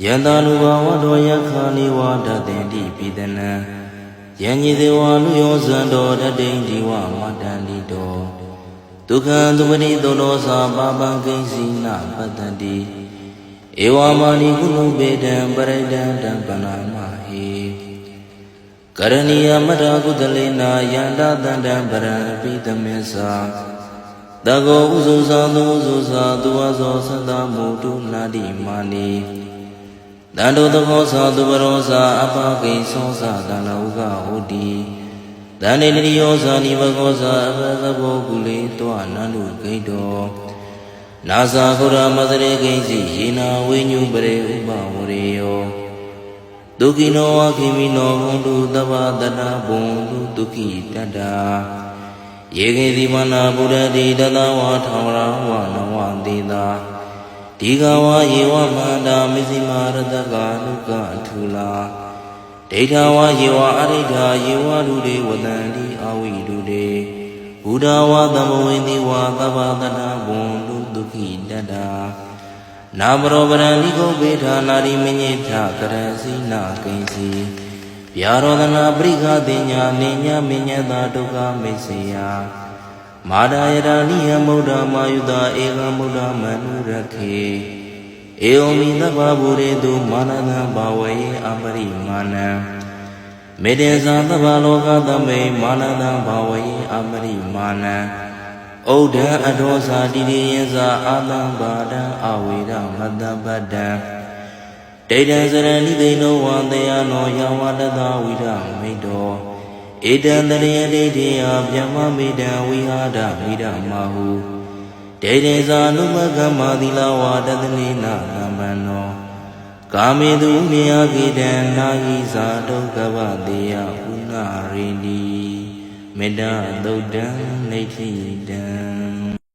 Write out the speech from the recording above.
ယန္တာနုဘာဝတော်ယက္ခာနိဝါဒတေတိပိတနံယဉ္ညိသေဝလူယောဇံတော်တတိန်ဒီဝမတန္တိတောဒုက္ခံသုပတိသောတောသာပါပံကိဉ္စီနပတ္တန္တိဧဝမာနိကုဏုပေတံပရိဒံတံပနာမဟိကရဏီယမတ္တကုသလေနာယန္တာတန္တံပရံအပိသမေသာတကောဥဇုသာသောဥဇုသာသူဝဇောသတ္တမုတုနာတိမာနိ တန္တုသဘောသာသူပရောသာအပကိသောသာတန္တဥကဟောတိတန္တေတရိယောသာနိဘဂောသာအဘသဘောကုလေတောနန္တုဂိတောနာဇာခုရမသရေကိဉ္စီယေနာဝိညုပရေဥပဝရေယောဒုက္ခိနောအခိမိနောဘုံတုတဗ္ဗတတဘုံတုဒုက္ခိတတ္တာယေကေတိမနာဗုဒ္ဓတိတတဝါထောင်ရဝနဝတိတာ ဒီကဝါယေဝမန္တာမစ္စည်းမာရတကလုကထူလာဒိဋ္ဌဝါယေဝအရိဋ္ဌာယေဝလူတွေဝတန္တိအဝိလူတွေဘုဒ္ဓဝါသမဝိနိဝါသဗ္ဗတတဘုံတုဒုက္ခိတတ္တာနာမရောပရံလိကုပေထာနာရိမညိထကရစီနာကိဉ္စီဗျာရောဒနာပရိခတင်ညာနေညာမညတာဒုက္ခမိတ်စေယ မာဒာယရာနိယမုဒ္ဓမာယုတာဧကမုဒ္ဓမနုရခေဧဝမိသဗ္ဗဗုရေတုမာနသံဘာဝေအပရိမာဏံမေတ္တေဇာသဗ္ဗလောကသမိမာနသံဘာဝေအပရိမာဏံဩဒံအဒောဇာတိရိယဇာအာတံဘာဒံအဝေရမတ္တပတ္တံဒိဋ္ဌံစရဏိသိနောဝံတေယနောယဝတတဝိရမိတော ဧတံတရိယဒိဋ္ဌိယဗျမမေတံဝိဟာဒမိရမဟုဒိဋ္ဌိဇာနုမကမ္မာသီလဝါတတနိနာသမ္ပန္နောကာမေတုမြာခိတံနာဟိဇာဒုက္ခဝတေယဥနာရိန္တိမေတ္တာသုတ်တံနေတိတံ